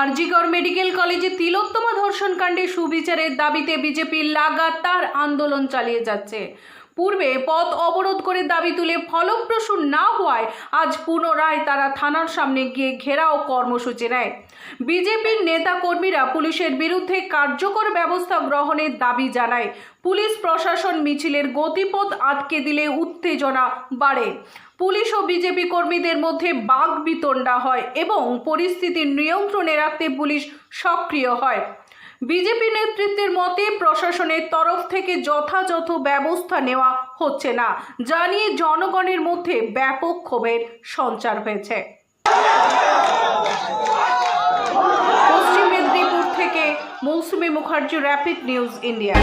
RG Kar medical কলেজে তিলোত্তমা ধর্ষণকাণ্ডে সুবিচারের দাবিতে BJP লাগাতার আন্দোলন চালিয়ে যাচ্ছে। পূর্বে পথ অবরোধ করে দাবি তুলে ফলপ্রসূ না হওয়ায় আজ পুনরায় তারা থানার সামনে গিয়ে ঘেরাও কর্মসূচি নেয়। বিজেপির নেতা কর্মীরা পুলিশের বিরুদ্ধে কার্যকর ব্যবস্থা গ্রহণের দাবি জানায়। পুলিশ প্রশাসন মিছিলের গতিপথ আটকে দিলে উত্তেজনা বাড়ে। পুলিশ ও বিজেপি কর্মীদের মধ্যে বাঘ বিতণ্ডা হয় এবং পরিস্থিতি নিয়ন্ত্রণে রাখতে পুলিশ সক্রিয় হয়। বিজেপি নেতৃত্বের মতে প্রশাসনের তরফ থেকে যথাযথ ব্যবস্থা নেওয়া হচ্ছে না। জানিয়ে জনগণের মধ্যে ব্যাপক ক্ষোভের সঞ্চার হয়েছে। পশ্চিম মেদিনীপুর থেকে Mousumi Mukherjee rapid news India